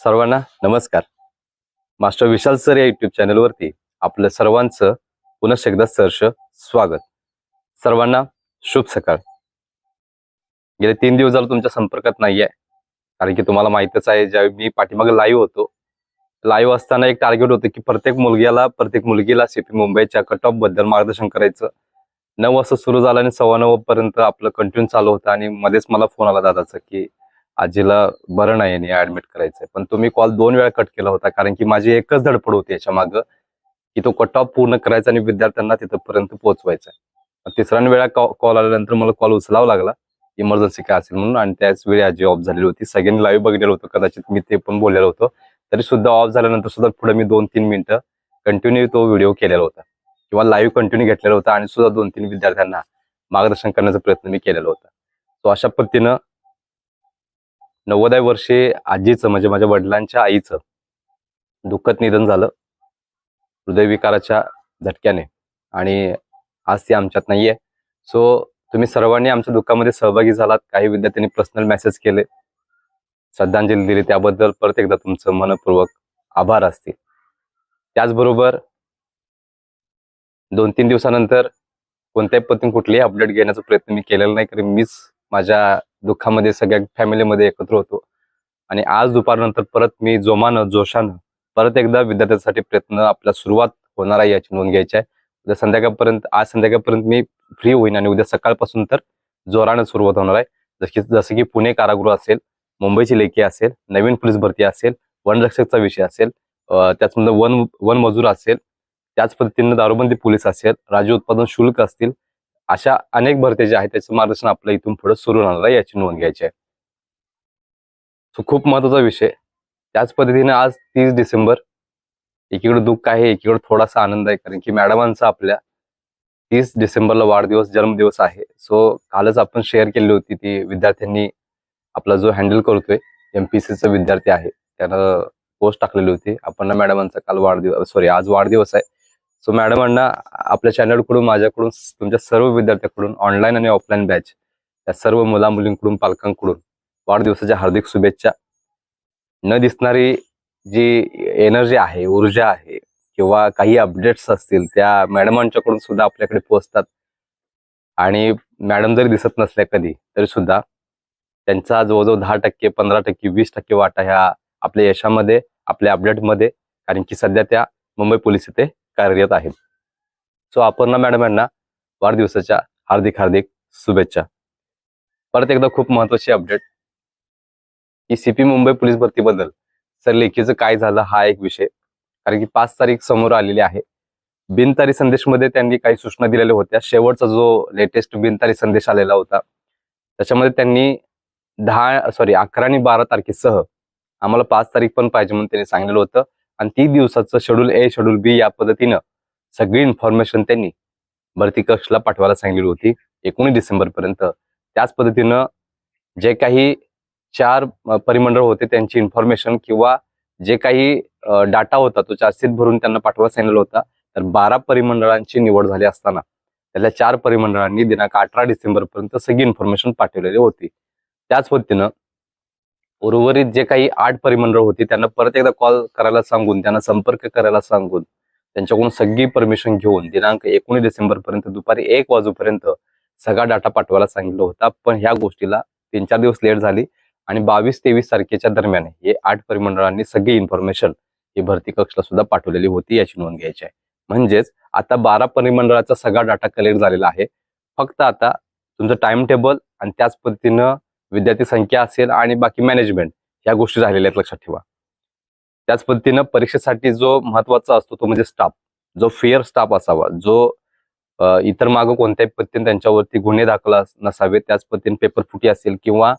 सर्वांना नमस्कार. Master Vishal sir या युट्यूब चॅनलवरती आपलं सर्वांचं पुनश एकदा सरश स्वागत. सर्वांना शुभ सकाळ. गेले तीन दिवस झालं तुमच्या संपर्कात नाहीये. कारण की तुम्हाला माहितच आहे ज्यावेळी मी पाठीमागे लाईव्ह होतो लाईव्ह असताना एक टार्गेट होतं की प्रत्येक मुलग्याला प्रत्येक मुलगीला सीपी मुंबईच्या कट ऑफबद्दल मार्गदर्शन करायचं. नऊ वाजता सुरू झालं आणि सव्वा नऊ पर्यंत आपलं कंटिन्यू चालू होतं आणि मध्येच मला फोन आला दादाचा की आजीला बरं नाही आणि ऍडमिट करायचंय. पण तुम्ही कॉल दोन वेळा कट केला होता कारण की माझी एकच धडपड होती याच्या मागं की तो कट ऑफ पूर्ण करायचा आणि विद्यार्थ्यांना तिथपर्यंत पोहोचवायचा पण तिसऱ्या वेळा कॉल आल्यानंतर मला कॉल उचलावा लागला इमर्जन्सी काय असेल म्हणून आणि त्याच वेळी आजी ऑफ झालेली होती. सगळ्यांनी लाईव्ह बघितलेलं होतं कदाचित मी ते पण बोललेलो होतो. तरी सुद्धा ऑफ झाल्यानंतर सुद्धा पुढे मी दोन तीन मिनिटं कंटिन्यू तो व्हिडिओ केलेला होता. किंवा लाईव्ह कंटिन्यू घेतलेला होता आणि सुद्धा दोन तीन विद्यार्थ्यांना मार्गदर्शन करण्याचा प्रयत्न मी केलेला होता. सो अशा पद्धतीनं नव्वदाव्या वर्षी आजीचं म्हणजे माझ्या वडिलांच्या आईचं दुःखद निधन झालं. हृदयविकाराच्या झटक्याने. आणि आज ती आमच्यात नाहीये. सो तुम्ही सर्वांनी आमच्या दुःखामध्ये सहभागी झालात. काही विद्यार्थ्यांनी पर्सनल मेसेज केले. श्रद्धांजली दिली. त्याबद्दल परत एकदा तुमचं मनपूर्वक आभार असतील. त्याचबरोबर दोन तीन दिवसानंतर कोणत्याही पद्धतीने कुठलीही अपडेट घेण्याचा प्रयत्न मी केलेला नाही कारण मीच माझ्या दुःखामध्ये सगळ्या फॅमिलीमध्ये एकत्र होतो. आणि आज दुपारनंतर परत मी जोमानं जोशानं परत एकदा विद्यार्थ्यांसाठी प्रयत्न आपला सुरुवात होणार आहे याची नोंद घ्यायची आहे. उद्या संध्याकाळपर्यंत आज संध्याकाळपर्यंत मी फ्री होईन आणि उद्या सकाळपासून तर जोरानं सुरुवात होणार आहे. जशी की जसं की पुणे कारागृह असेल मुंबईची लेखी असेल नवीन पोलीस भरती असेल वनरक्षकचा विषय असेल त्याचमध्ये वन वन मजूर असेल त्याच पद्धतीनं दारूबंदी पोलीस असेल राज्य उत्पादन शुल्क असतील अशा अनेक भरत्या ज्या आहेत त्याचं मार्गदर्शन आपलं इथून पुढे सुरू राहणार आहे याची नोंद घ्यायची आहे. सो खूप महत्त्वाचा विषय. त्याच पद्धतीने आज तीस डिसेंबर एकीकडे दुःख आहे एकीकडे थोडासा आनंद आहे कारण की मॅडमांचा आपल्या तीस डिसेंबरला वाढदिवस जन्मदिवस आहे. सो कालच आपण शेअर केली होती ती विद्यार्थ्यांनी आपला जो हँडल करतोय एमपीसीचा विद्यार्थी आहे त्यानं पोस्ट टाकलेली होती. आपण मॅडमांचा काल वाढदिवस सॉरी आज वाढदिवस आहे. सो मॅडमांना आपल्या चॅनलकडून माझ्याकडून तुमच्या सर्व विद्यार्थ्यांकडून ऑनलाईन आणि ऑफलाईन बॅच या सर्व मुला मुलींकडून पालकांकडून वाढदिवसाच्या हार्दिक शुभेच्छा. न दिसणारी जी एनर्जी आहे ऊर्जा आहे किंवा काही अपडेट्स असतील त्या मॅडमांच्याकडून सुद्धा आपल्याकडे पोहोचतात. आणि मॅडम जरी दिसत नसल्या कधी तरी सुद्धा त्यांचा जवळजवळ दहा टक्के पंधरा टक्के वीस टक्के वाटा ह्या आपल्या यशामध्ये आपल्या अपडेटमध्ये कारण की सध्या त्या मुंबई पोलीस इथे कार्यरत आहेत. सो अपर्णा मॅडम यांना वाढदिवसाच्या हार्दिक हार्दिक शुभेच्छा. परत एकदा खूप महत्वाची अपडेट की सीपी मुंबई पोलीस भरतीबद्दल. सर लेखीचं काय झालं हा एक विषय. कारण की पाच तारीख समोर आलेली आहे. बिनतारी संदेशमध्ये त्यांनी काही सूचना दिलेल्या होत्या. शेवटचा जो लेटेस्ट बिनतारी संदेश आलेला होता त्याच्यामध्ये त्यांनी दहा सॉरी अकरा आणि बारा तारखेसह आम्हाला पाच तारीख पण पाहिजे म्हणून त्यांनी सांगितलं होतं. आणि तीन दिवसाचं शेड्यूल ए शेड्यूल बी या पद्धतीनं सगळी इन्फॉर्मेशन त्यांनी भरती कक्षला पाठवायला सांगितली होती. एकोणीस डिसेंबर पर्यंत. त्याच पद्धतीनं जे काही चार परिमंडळ होते त्यांची इन्फॉर्मेशन किंवा जे काही डाटा होता तो चार्जशीट भरून त्यांना पाठवायला सांगितलेला होता. तर बारा परिमंडळांची निवड झाली असताना त्यातल्या चार परिमंडळांनी दिनांक अठरा डिसेंबर पर्यंत सगळी इन्फॉर्मेशन पाठवलेली होती. त्याच पद्धतीनं उर्वरित जे काही आठ परिमंडळ होती त्यांना परत एकदा कॉल करायला सांगून त्यांना संपर्क करायला सांगून त्यांच्याकडून सगळी परमिशन घेऊन दिनांक एकोणीस डिसेंबर पर्यंत दुपारी एक वाजूपर्यंत सगळा डाटा पाठवायला सांगितलं होता. पण ह्या गोष्टीला तीन चार दिवस लेट झाली आणि बावीस तेवीस तारखेच्या दरम्यान हे आठ परिमंडळांनी सगळी इन्फॉर्मेशन ही भरती कक्षला सुद्धा पाठवलेली होती याची नोंद घ्यायची आहे. म्हणजेच आता बारा परिमंडळाचा सगळा डाटा कलेक्ट झालेला आहे. फक्त आता तुमचं टाइम टेबल आणि त्याच पद्धतीनं विद्यार्थी संख्या असेल आणि बाकी मॅनेजमेंट या गोष्टी झालेल्या आहेत लक्षात ठेवा. त्याच पद्धतीनं परीक्षेसाठी जो महत्त्वाचा असतो तो म्हणजे स्टाफ जो फेअर स्टाफ असावा जो इतर मागं कोणत्याही पद्धतीने त्यांच्यावरती गुन्हे दाखल नसावेत नसावे त्याच पद्धतीने पेपर फुटी असेल किंवा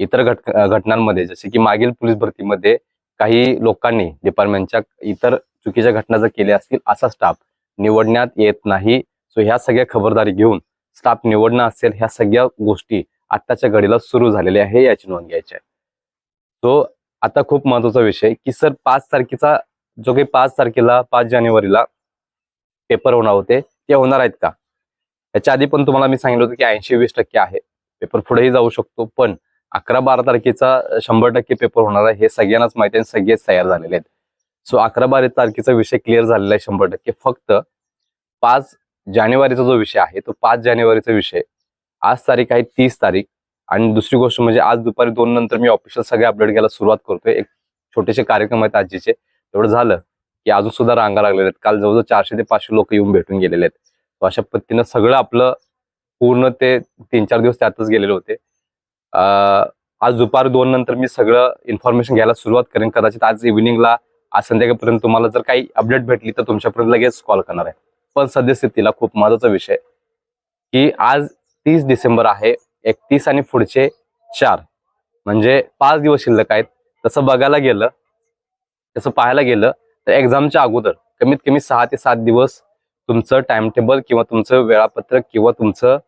इतर घट घटनांमध्ये जसे की मागील पोलीस भरतीमध्ये काही लोकांनी डिपार्टमेंटच्या इतर चुकीच्या घटना जर केल्या असतील असा स्टाफ निवडण्यात येत नाही. सो ह्या सगळ्या खबरदारी घेऊन स्टाफ निवडणं असेल ह्या सगळ्या गोष्टी आत्ताच्या घडीला सुरू झालेली आहे याची नोंद घ्यायची आहे. सो आता खूप महत्त्वाचा विषय की सर पाच तारखेचा जो काही पाच तारखेला पाच जानेवारीला पेपर होणार होते ते होणार आहेत का? याच्या आधी पण तुम्हाला मी सांगितलं होतं की ऐंशी वीस टक्के आहे. पेपर पुढेही जाऊ शकतो पण अकरा बारा तारखेचा शंभर टक्के पेपर होणार आहे हे सगळ्यांनाच माहिती आहे सगळेच तयार झालेले आहेत. सो अकरा बारा तारखेचा विषय क्लिअर झालेला आहे शंभर टक्के. फक्त पाच जानेवारीचा जो विषय आहे तो पाच जानेवारीचा विषय आज तारीख आहे तीस तारीख. आणि दुसरी गोष्ट म्हणजे आज दुपारी दोन नंतर मी ऑफिशियल सगळे अपडेट घ्यायला सुरुवात करतोय. एक छोटेसे कार्यक्रम आहेत आजीचे. तेवढं झालं की अजून सुद्धा रांगा लागलेल्या आहेत. काल जवळजवळ चारशे ते पाचशे लोक येऊन भेटून गेलेले आहेत. अशा पद्धतीनं सगळं आपलं पूर्ण ते तीन चार दिवस त्यातच गेलेले होते. आज दुपारी दोन नंतर मी सगळं इन्फॉर्मेशन घ्यायला सुरुवात करेन. कदाचित आज इव्हिनिंगला आज संध्याकाळपर्यंत तुम्हाला जर काही अपडेट भेटली तर तुमच्यापर्यंत लगेच कॉल करणार आहे. पण सद्यस्थितीला खूप महत्त्वाचा विषय की आज तीस डिसेंबर आहे एकतीस आणि पुढचे चार. म्हणजे पाच दिवस शिल्लक आहेत. तसं बघायला गेलं तसं पाहायला गेलं तर एक्झामच्या अगोदर कमीत कमी सहा ते सात दिवस तुमचं टाइम टेबल किंवा तुमचं वेळापत्रक किंवा तुमचं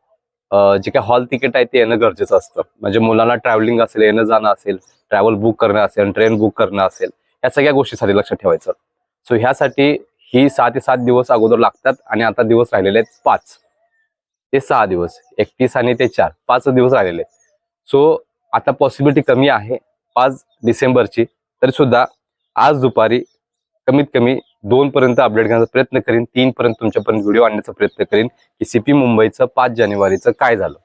जे काही हॉल तिकीट आहे ते येणं गरजेचं असतं. म्हणजे मुलांना ट्रॅव्हलिंग असेल येणं जाणं असेल ट्रॅव्हल बुक करणं असेल ट्रेन बुक करणं असेल या सगळ्या गोष्टीसाठी लक्षात ठेवायचं. सो ह्यासाठी ही सहा ते सात दिवस अगोदर लागतात आणि आता दिवस राहिलेले आहेत पाच. ते सहा दिवस एकतीस आणि ते चार पाच दिवस राहिलेले सो आता पॉसिबिलिटी कमी आहे पाच डिसेंबरची तरी सुद्धा आज दुपारी कमीत कमी दोन पर्यंत अपडेट घेण्याचा प्रयत्न करीन तीन पर्यंत तुमच्यापर्यंत व्हिडिओ आणण्याचा प्रयत्न करीन की सीपी मुंबईचं पाच जानेवारीचं काय झालं.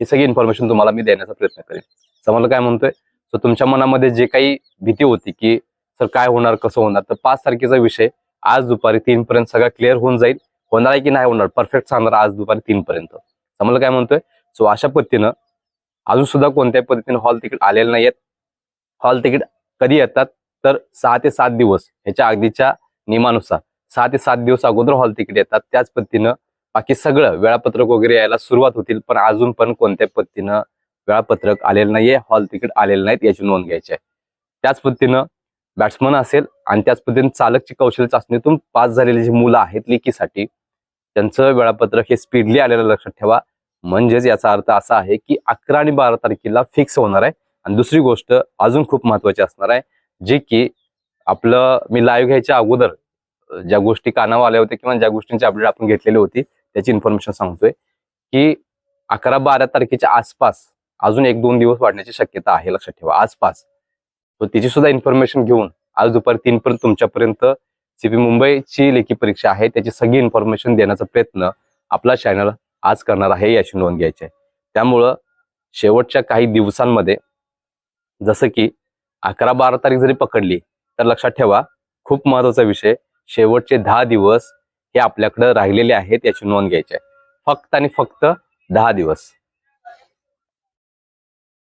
ही सगळी इन्फॉर्मेशन तुम्हाला मी देण्याचा प्रयत्न करेन. समजलं काय म्हणतोय? सो तुमच्या मनामध्ये जे काही भीती होती की सर काय होणार? कसं होणार? तर पाच तारखेचा विषय आज दुपारी तीन पर्यंत सगळा क्लिअर होऊन जाईल. होणार आहे की नाही होणार परफेक्ट सांगणार आज दुपारी तीन पर्यंत समजलं काय म्हणतोय? सो अशा पद्धतीनं अजून सुद्धा कोणत्याही पद्धतीने हॉल तिकीट आलेलं नाहीयेत. हॉल तिकीट कधी येतात? तर सहा ते सात दिवस ह्याच्या अगदीच्या नियमानुसार. सहा ते सात दिवस अगोदर हॉल तिकीट येतात. त्याच पद्धतीनं बाकी सगळं वेळापत्रक वगैरे यायला सुरुवात होतील पण अजून पण कोणत्या पद्धतीनं वेळापत्रक आलेलं नाहीये हॉल तिकीट आलेलं नाहीत याची नोंद घ्यायची आहे. त्याच पद्धतीनं बॅट्समन असेल आणि त्याच पद्धतीने चालकची कौशल्य चाचणीतून पास झालेली जी मुलं आहेत लिकीसाठी त्यांचं वेळापत्रक हे स्पीडली आलेलं लक्षात ठेवा. म्हणजेच याचा अर्थ असा आहे की अकरा आणि बारा तारखेला फिक्स होणार आहे. आणि दुसरी गोष्ट अजून खूप महत्वाची असणार आहे जे की आपलं मी लाईव्ह घ्यायच्या अगोदर ज्या गोष्टी कानावर आल्या होत्या किंवा ज्या गोष्टींची अपडेट आपण घेतलेली होती त्याची इन्फॉर्मेशन सांगतोय की अकरा बारा तारखेच्या आसपास अजून एक दोन दिवस वाढण्याची शक्यता आहे लक्षात ठेवा. आसपास. तर तिची सुद्धा इन्फॉर्मेशन घेऊन आज दुपारी तीन पर्यंत तुमच्यापर्यंत सीपी मुंबईची लेखी परीक्षा आहे. त्याची सगळी इन्फॉर्मेशन देण्याचा प्रयत्न आपला चॅनल आज करणार आहे याची नोंद घ्यायची आहे. त्यामुळं शेवटच्या काही दिवसांमध्ये जसं की अकरा बारा तारीख जरी पकडली तर लक्षात ठेवा खूप महत्त्वाचा विषय शेवटचे दहा दिवस हे आपल्याकडे राहिलेले आहेत याची नोंद घ्यायची आहे. फक्त आणि फक्त दहा दिवस.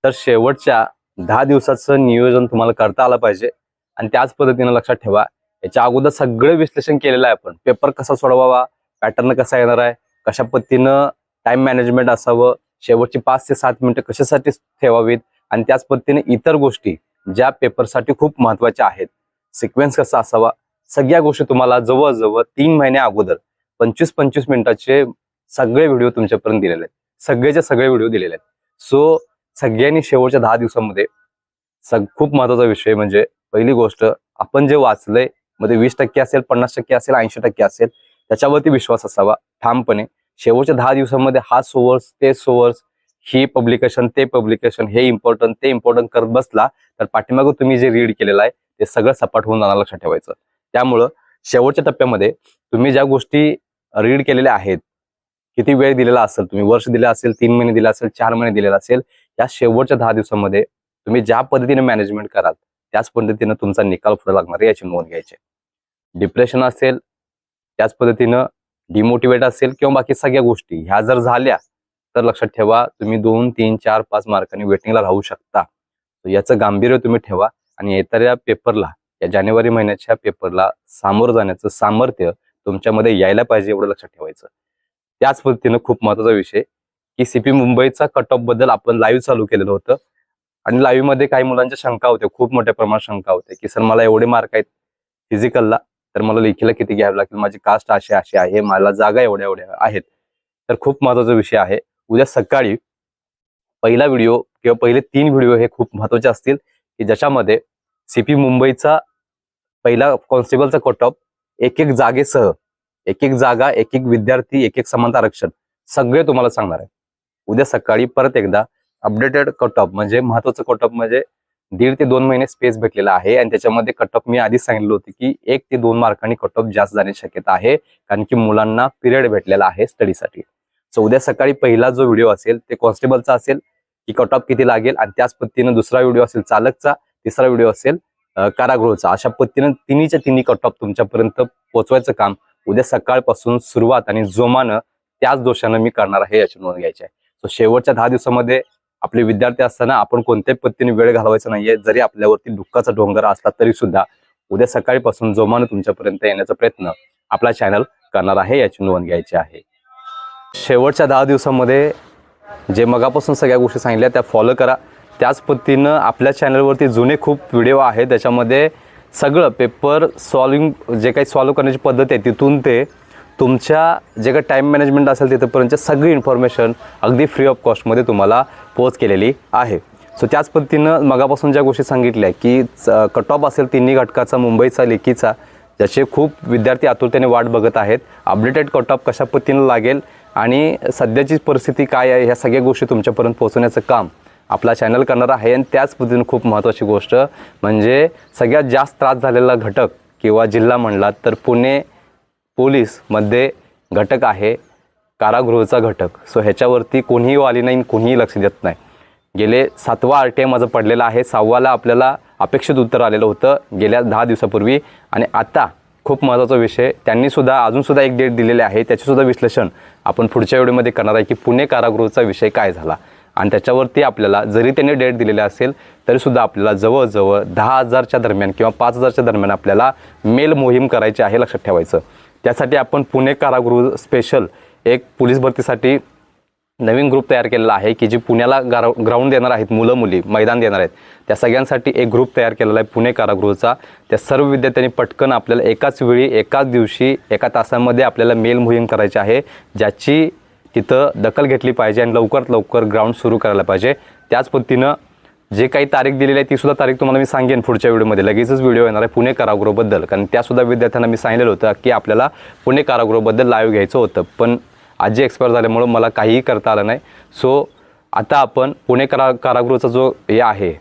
तर शेवटच्या दहा दिवसाचं नियोजन तुम्हाला करता आलं पाहिजे. आणि त्याच पद्धतीनं लक्षात ठेवा याच्या अगोदर सगळं विश्लेषण केलेलं आहे आपण. पेपर कसा सोडवावा पॅटर्न कसा येणार आहे कशा पद्धतीनं टाइम मॅनेजमेंट असावं शेवटची पाच ते सात मिनिटं कशासाठी ठेवावीत आणि त्याच पद्धतीने इतर गोष्टी ज्या पेपरसाठी खूप महत्त्वाच्या आहेत. सिक्वेन्स कसा असावा सगळ्या गोष्टी तुम्हाला जवळजवळ तीन महिन्या अगोदर पंचवीस पंचवीस मिनिटाचे सगळे व्हिडिओ तुमच्यापर्यंत दिलेले आहेत. सगळेचे सगळे व्हिडिओ दिलेले आहेत. सो सगळ्यांनी शेवटच्या दहा दिवसामध्ये सग खूप महत्त्वाचा विषय म्हणजे पहिली गोष्ट आपण जे वाचलंय मध्ये वीस टक्के असेल पन्नास टक्के असेल ऐंशी टक्के असेल त्याच्यावरती विश्वास असावा. ठामपणे. शेवटच्या दहा दिवसांमध्ये हा सोवर्स ते सोवर्स ही पब्लिकेशन ते पब्लिकेशन हे इम्पॉर्टंट ते इम्पॉर्टंट करत बसला तर पाठीमागं तुम्ही जे रीड केलेलं आहे ते सगळं सपाट होऊन जाणार लक्षात ठेवायचं. त्यामुळं शेवटच्या टप्प्यामध्ये तुम्ही ज्या गोष्टी रीड केलेल्या आहेत किती वेळ दिलेला असेल तुम्ही वर्ष दिलं असेल तीन महिने दिला असेल चार महिने दिलेला असेल या शेवटच्या दहा दिवसामध्ये तुम्ही ज्या पद्धतीने मॅनेजमेंट कराल त्याच पद्धतीनं तुमचा निकाल पुढे लागणार आहे याची नोंद घ्यायची डिप्रेशन असेल त्याच पद्धतीनं डिमोटिवेट असेल किंवा बाकी सगळ्या गोष्टी ह्या जर झाल्या तर लक्षात ठेवा तुम्ही दोन तीन चार पाच मार्कांनी वेटिंगला राहू शकता. याचं गांभीर्य तुम्ही ठेवा आणि येणाऱ्या पेपरला या जानेवारी महिन्याच्या पेपरला सामोरं जाण्याचं सामर्थ्य तुमच्यामध्ये यायला पाहिजे एवढं लक्षात ठेवायचं. त्याच पद्धतीनं खूप महत्त्वाचा विषय की सीपी मुंबईचा कट ऑफबद्दल आपण लाईव्ह चालू केलेलं होतं. आणि लाईव्हमध्ये काही मुलांच्या शंका होत्या खूप मोठ्या प्रमाणात शंका होत्या की सर मला एवढे मार्क आहेत फिजिकलला तर मला लेखीला किती घ्यावे लागतील? माझी कास्ट अशी अशी आहे मला जागा एवढ्या एवढ्या आहेत. तर खूप महत्त्वाचा विषय आहे. उद्या सकाळी पहिला व्हिडिओ किंवा पहिले तीन व्हिडिओ हे खूप महत्त्वाचे असतील की ज्याच्यामध्ये सीपी मुंबईचा पहिला कॉन्स्टेबलचा कट ऑफ एक एक जागेसह एक एक जागा एक एक विद्यार्थी एक एक समानता आरक्षण सगळे तुम्हाला सांगणार आहे. उद्या सकाळी परत एकदा अपडेटेड कटऑफ म्हणजे महत्वाचं कटऑफ म्हणजे दीड ते दोन महिने स्पेस भेटलेला आहे. आणि त्याच्यामध्ये कटऑफ मी आधीच सांगितलं होतं की एक ते दोन मार्कांनी कटऑफ जास्त जाण्याची शक्यता आहे. कारण की मुलांना पिरियड भेटलेला आहे स्टडीसाठी सो उद्या सकाळी पहिला जो व्हिडिओ असेल ते कॉन्स्टेबलचा असेल की कटऑफ किती लागेल? आणि त्याच पद्धतीनं दुसरा व्हिडिओ असेल चालकचा तिसरा व्हिडिओ असेल कारागृहचा. अशा पद्धतीनं तिन्हीच्या तिन्ही कटऑफ तुमच्यापर्यंत पोहोचवायचं काम उद्या सकाळपासून सुरुवात आणि जोमानं त्याच दोषानं मी करणार आहे याची नोंद घ्यायची आहे. सो शेवटच्या दहा दिवसामध्ये आपले विद्यार्थी असताना आपण कोणत्याही पद्धतीने वेळ घालवायचा नाहीये. जरी आपल्यावरती दुःखाचा डोंगर असला तरी सुद्धा उद्या सकाळीपासून जोमानं तुमच्यापर्यंत येण्याचा प्रयत्न आपला चॅनल करणार आहे. याची नोंद घ्यायची आहे. शेवटच्या दहा दिवसामध्ये जे मगापासून सगळ्या गोष्टी सांगितल्या त्या फॉलो करा. त्याच पद्धतीनं आपल्या चॅनलवरती जुने खूप व्हिडिओ आहेत. त्याच्यामध्ये सगळं पेपर सॉल्विंग जे काही सॉल्व करण्याची पद्धत आहे तिथून ते तुमच्या जे काही टाईम मॅनेजमेंट असेल तिथंपर्यंत सगळी इन्फॉर्मेशन अगदी फ्री ऑफ कॉस्टमध्ये तुम्हाला पोच केलेली आहे. सो त्याच पद्धतीनं मगापासून ज्या गोष्टी सांगितल्या की कट ऑफ असेल तिन्ही घटकाचा मुंबईचा लेखीचा ज्याचे खूप विद्यार्थी आतुरतेने वाट बघत आहेत. अपडेटेड कट ऑफ कशा पद्धतीनं लागेल आणि सध्याची परिस्थिती काय आहे ह्या सगळ्या गोष्टी तुमच्यापर्यंत पोहोचवण्याचं काम आपला चॅनल करणार आहे आणि त्याच पद्धतीनं खूप महत्त्वाची गोष्ट म्हणजे सगळ्यात जास्त त्रास झालेला घटक किंवा जिल्हा म्हणला तर पुणे पोलीसमध्ये घटक आहे कारागृहचा घटक. सो ह्याच्यावरती कोणीही आली नाही कोणीही लक्ष देत नाही. गेले सातवा आर टी आय माझं पडलेलं आहे. सहावाला आपल्याला अपेक्षित उत्तर आलेलं होतं गेल्या दहा दिवसापूर्वी. आणि आता खूप महत्त्वाचा विषय त्यांनीसुद्धा अजूनसुद्धा एक डेट दिलेली आहे. त्याचेसुद्धा विश्लेषण आपण पुढच्या व्हिडिओमध्ये करणार आहे की पुणे कारागृहचा विषय काय झाला. आणि त्याच्यावरती आपल्याला जरी त्यांनी डेट दिलेली असेल तरीसुद्धा आपल्याला जवळजवळ दहा हजारच्या दरम्यान किंवा पाच हजारच्या दरम्यान आपल्याला मेल मोहीम करायची आहे लक्षात ठेवायचं. त्यासाठी आपण पुणे कारागृह स्पेशल एक पोलीस भरतीसाठी नवीन ग्रुप तयार केलेला आहे की जी पुण्याला गारा ग्राउंड देणार आहेत मुलं मुली मैदान देणार आहेत. त्या सगळ्यांसाठी एक ग्रुप तयार केलेला आहे पुणे कारागृहचा. त्या सर्व विद्यार्थ्यांनी पटकन आपल्याला एकाच वेळी एकाच दिवशी एका तासामध्ये आपल्याला मेल मोहीम करायची आहे ज्याची तिथं दखल घेतली पाहिजे आणि लवकरात लवकर ग्राउंड सुरू करायला पाहिजे. त्याच पद्धतीनं जे काही तारीख दिलेली आहे ती सुद्धा तारीख तुम्हाला मी सांगेन पुढच्या व्हिडिओमध्ये. लगेचच व्हिडिओ येणार आहे पुणे कारागृहबद्दल. कारण त्यासुद्धा विद्यार्थ्यांना मी सांगितलेलं होतं की आपल्याला पुणे कारागृहबद्दल लाईव्ह घ्यायचं होतं. पण आजी एक्सपायर झाल्यामुळं मला काहीही करता आलं नाही. सो आता आपण पुणे कारा कारागृहचा जो हे आहे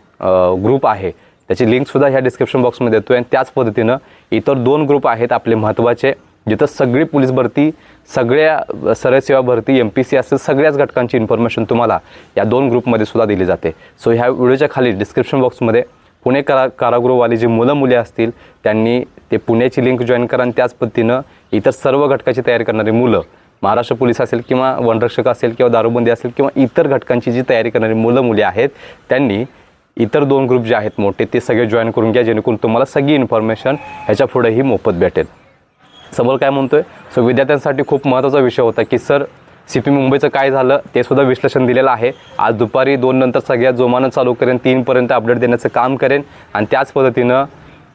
ग्रुप आहे त्याची लिंकसुद्धा ह्या डिस्क्रिप्शन बॉक्समध्ये देतो आहे आणि त्याच पद्धतीनं इतर दोन ग्रुप आहेत आपले महत्त्वाचे जिथं सगळी पोलीस भरती सगळ्या सरसेवा भरती एम पी सी असेल सगळ्याच घटकांची इन्फॉर्मेशन तुम्हाला या दोन ग्रुपमध्ये सुद्धा दिली जाते. सो ह्या व्हिडिओच्या खाली डिस्क्रिप्शन बॉक्समध्ये पुणे कारा कारागृहवाली जी मुलं मुली असतील त्यांनी ते पुण्याची लिंक जॉईन करा आणि त्याच पद्धतीनं इतर सर्व घटकाची तयारी करणारी मुलं महाराष्ट्र पोलीस असेल किंवा वनरक्षक असेल किंवा दारूबंदी असेल किंवा इतर घटकांची जी तयारी करणारी मुलं मुली आहेत त्यांनी इतर दोन ग्रुप जे आहेत मोठे ते सगळे जॉईन करून घ्या जेणेकरून तुम्हाला सगळी इन्फॉर्मेशन ह्याच्या पुढेही मोफत भेटेल. समोर काय म्हणतोय? सो विद्यार्थ्यांसाठी खूप महत्त्वाचा विषय होता की सर सी पी मुंबईचं काय झालं ते सुद्धा विश्लेषण दिलेलं आहे. आज दुपारी दोन नंतर सगळ्यात जोमानं चालू करेन तीनपर्यंत अपडेट देण्याचं काम करेन आणि त्याच पद्धतीनं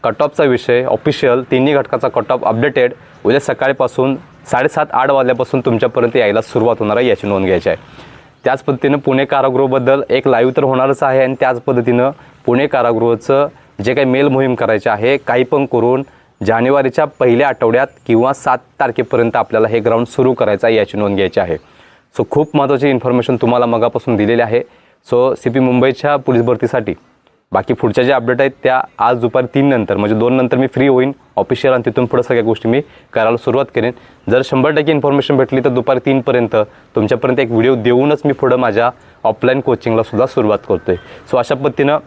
कट ऑफचा विषय ऑफिशियल तिन्ही घटकाचा कट ऑफ अपडेटेड उद्या सकाळपासून साडेसात आठ वाजल्यापासून तुमच्यापर्यंत यायला सुरुवात होणार आहे याची नोंद घ्यायची आहे. त्याच पद्धतीनं पुणे कारागृहबद्दल एक लाईव्ह तर होणारच आहे आणि त्याच पद्धतीनं पुणे कारागृहाचं जे काही मेल मोहीम करायचे आहे काही पण करून जानेवारीच्या पहिल्या आठवड्यात किंवा सात तारखेपर्यंत आपल्याला हे ग्राउंड सुरू करायचं आहे याची नोंद घ्यायची आहे. सो खूप महत्त्वाची इन्फॉर्मेशन तुम्हाला मगापासून दिलेली आहे. सो सी पी मुंबईच्या पोलीस भरतीसाठी बाकी पुढच्या ज्या अपडेट आहेत त्या आज दुपारी तीन नंतर म्हणजे दोन नंतर मी फ्री होईन. ऑफिशियल आणि तिथून पुढे सगळ्या गोष्टी मी करायला सुरुवात करेन. जर शंभर टक्के इन्फॉर्मेशन भेटली तर दुपारी तीनपर्यंत तुमच्यापर्यंत एक व्हिडिओ देऊनच मी पुढं माझ्या ऑफलाईन कोचिंगला सुद्धा सुरुवात आहे सो अशा पद्धतीनं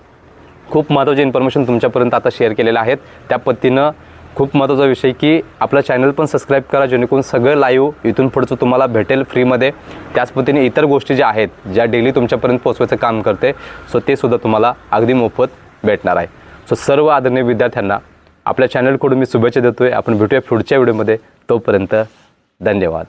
खूप महत्त्वाचे इन्फॉर्मेशन तुमच्यापर्यंत आता शेअर केलेलं आहेत. त्या पद्धतीनं खूप महत्त्वाचा विषय की आपलं चॅनल पण सबस्क्राईब करा जेणेकरून सगळं लाईव्ह इथून पुढचं तुम्हाला भेटेल फ्रीमध्ये त्याच पद्धतीने इतर गोष्टी ज्या आहेत ज्या डेली तुमच्यापर्यंत पोचवायचं काम करते सो ते सुद्धा तुम्हाला अगदी मोफत भेटणार आहे. सो सर्व आदरणीय विद्यार्थ्यांना आपल्या चॅनलकडून मी शुभेच्छा आहे आपण भेटूया पुढच्या व्हिडिओमध्ये तोपर्यंत धन्यवाद.